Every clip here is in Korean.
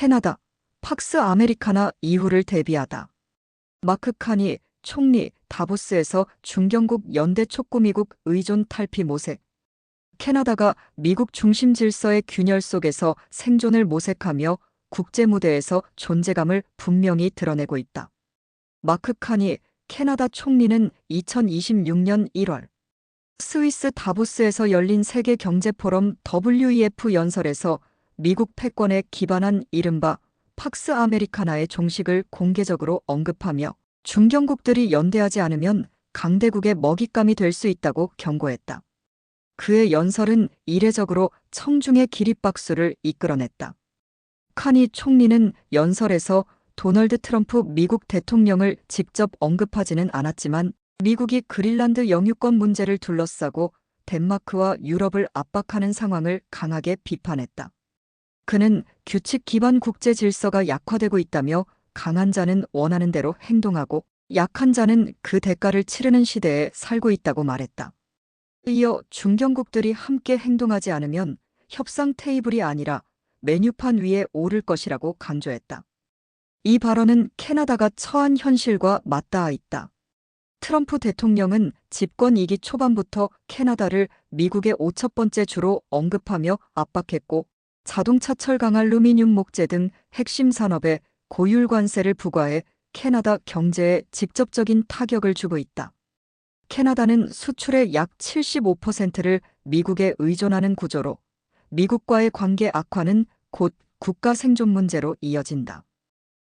캐나다, 팍스 아메리카나 이후를 대비하다. 마크 칸이 총리 다보스에서 중경국 연대 촉구미국 의존 탈피 모색. 캐나다가 미국 중심 질서의 균열 속에서 생존을 모색하며 국제 무대에서 존재감을 분명히 드러내고 있다. 마크 칸이 캐나다 총리는 2026년 1월 스위스 다보스에서 열린 세계 경제 포럼 WEF 연설에서 미국 패권에 기반한 이른바 팍스 아메리카나의 종식을 공개적으로 언급하며 중경국들이 연대하지 않으면 강대국의 먹잇감이 될 수 있다고 경고했다. 그의 연설은 이례적으로 청중의 기립박수를 이끌어냈다. 카니 총리는 연설에서 도널드 트럼프 미국 대통령을 직접 언급하지는 않았지만 미국이 그린란드 영유권 문제를 둘러싸고 덴마크와 유럽을 압박하는 상황을 강하게 비판했다. 그는 규칙 기반 국제 질서가 약화되고 있다며 강한 자는 원하는 대로 행동하고 약한 자는 그 대가를 치르는 시대에 살고 있다고 말했다. 이어 중경국들이 함께 행동하지 않으면 협상 테이블이 아니라 메뉴판 위에 오를 것이라고 강조했다. 이 발언은 캐나다가 처한 현실과 맞닿아 있다. 트럼프 대통령은 집권 2기 초반부터 캐나다를 미국의 5첫 번째 주로 언급하며 압박했고 자동차 철강 알루미늄 목재 등 핵심 산업에 고율 관세를 부과해 캐나다 경제에 직접적인 타격을 주고 있다. 캐나다는 수출의 약 75%를 미국에 의존하는 구조로 미국과의 관계 악화는 곧 국가 생존 문제로 이어진다.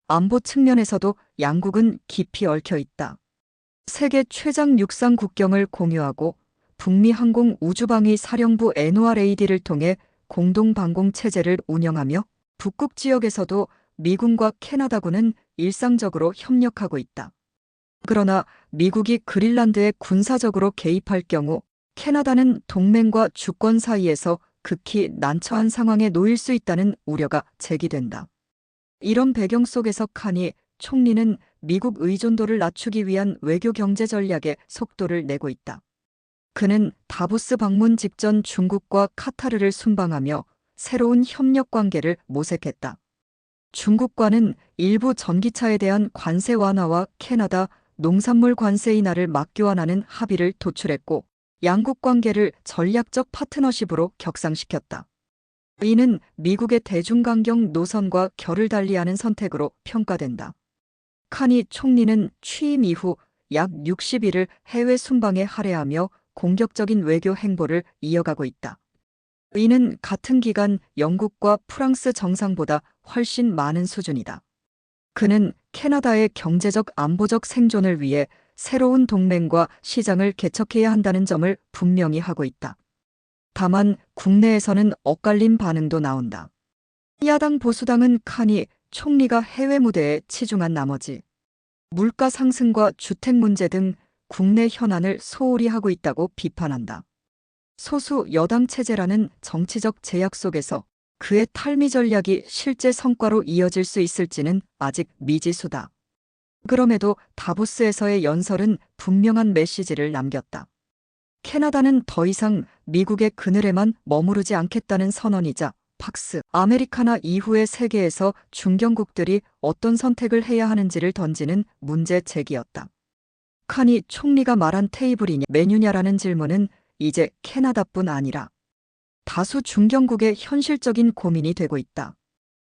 안보 측면에서도 양국은 깊이 얽혀 있다. 세계 최장 육상 국경을 공유하고 북미 항공 우주방위 사령부 NORAD를 통해 공동 방공 체제를 운영하며 북극 지역에서도 미군과 캐나다군은 일상적으로 협력하고 있다. 그러나 미국이 그린란드에 군사적으로 개입할 경우 캐나다는 동맹과 주권 사이에서 극히 난처한 상황에 놓일 수 있다는 우려가 제기된다. 이런 배경 속에서 칸이 총리는 미국 의존도를 낮추기 위한 외교 경제 전략에 속도를 내고 있다. 그는 다보스 방문 직전 중국과 카타르를 순방하며 새로운 협력 관계를 모색했다. 중국과는 일부 전기차에 대한 관세 완화와 캐나다 농산물 관세 인하를 맞교환하는 합의를 도출했고 양국 관계를 전략적 파트너십으로 격상시켰다. 이는 미국의 대중강경 노선과 결을 달리하는 선택으로 평가된다. 카니 총리는 취임 이후 약 60일을 해외 순방에 할애하며 공격적인 외교 행보를 이어가고 있다. 이는 같은 기간 영국과 프랑스 정상보다 훨씬 많은 수준이다. 그는 캐나다의 경제적 안보적 생존을 위해 새로운 동맹과 시장을 개척해야 한다는 점을 분명히 하고 있다. 다만 국내에서는 엇갈린 반응도 나온다. 야당 보수당은 칸이 총리가 해외 무대에 치중한 나머지 물가 상승과 주택 문제 등 국내 현안을 소홀히 하고 있다고 비판한다. 소수 여당 체제라는 정치적 제약 속에서 그의 탈미 전략이 실제 성과로 이어질 수 있을지는 아직 미지수다. 그럼에도 다보스에서의 연설은 분명한 메시지를 남겼다. 캐나다는 더 이상 미국의 그늘에만 머무르지 않겠다는 선언이자 팍스 아메리카나 이후의 세계에서 중경국들이 어떤 선택을 해야 하는지를 던지는 문제 제기였다. 칸이 총리가 말한 테이블이냐 메뉴냐라는 질문은 이제 캐나다뿐 아니라 다수 중경국의 현실적인 고민이 되고 있다.